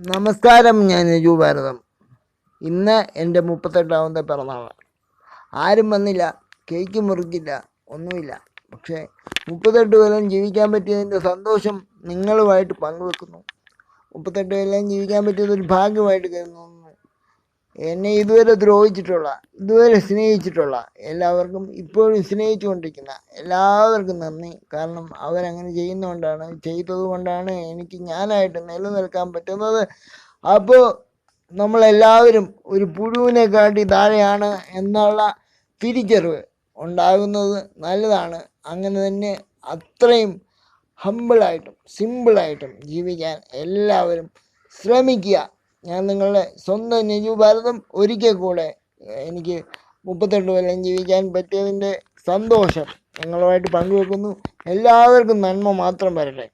നമസ്കാരം ഞാൻ നിജു ഭാരതം. ഇന്ന് എന്റെ മുപ്പത്തെട്ടാമത്തെ പിറന്നാളാണ്. ആരും വന്നില്ല കേക്ക് മുറിക്കില്ല ഒന്നുമില്ല. പക്ഷേ മുപ്പത്തെട്ട് കൊല്ലം ജീവിക്കാൻ പറ്റിയതിന്റെ സന്തോഷം നിങ്ങളുമായിട്ട് പങ്കുവെക്കുന്നു. മുപ്പത്തെട്ട് കൊല്ലം ജീവിക്കാൻ പറ്റിയതൊരു ഭാഗ്യമായിട്ട് കരുതുന്നു. എന്നെ ഇതുവരെ ദ്രോഹിച്ചിട്ടുള്ള ഇതുവരെ സ്നേഹിച്ചിട്ടുള്ള എല്ലാവർക്കും ഇപ്പോഴും സ്നേഹിച്ചുകൊണ്ടിരിക്കുന്ന എല്ലാവർക്കും നന്ദി. കാരണം അവരങ്ങനെ ചെയ്യുന്നതുകൊണ്ടാണ് ചെയ്തത് കൊണ്ടാണ് എനിക്ക് ഞാനായിട്ട് നിലനിൽക്കാൻ പറ്റുന്നത്. അപ്പോൾ നമ്മളെല്ലാവരും ഒരു പുഴുവിനെ കാട്ടി താഴെയാണ് എന്നുള്ള തിരിച്ചറിവ് ഉണ്ടാകുന്നത് നല്ലതാണ്. അങ്ങനെ തന്നെ അത്രയും ഹമ്പിളായിട്ടും സിമ്പിളായിട്ടും ജീവിക്കാൻ എല്ലാവരും ശ്രമിക്കുക. ഞാൻ നിങ്ങളുടെ സ്വന്തം നെജു ഭാരതം ഒരിക്കൽ കൂടെ എനിക്ക് മുപ്പത്തെട്ട് കൊല്ലം ജീവിക്കാൻ പറ്റിയതിന്റെ സന്തോഷം നിങ്ങളുമായിട്ട് പങ്കുവെക്കുന്നു. എല്ലാവർക്കും നന്മ മാത്രം വരട്ടെ.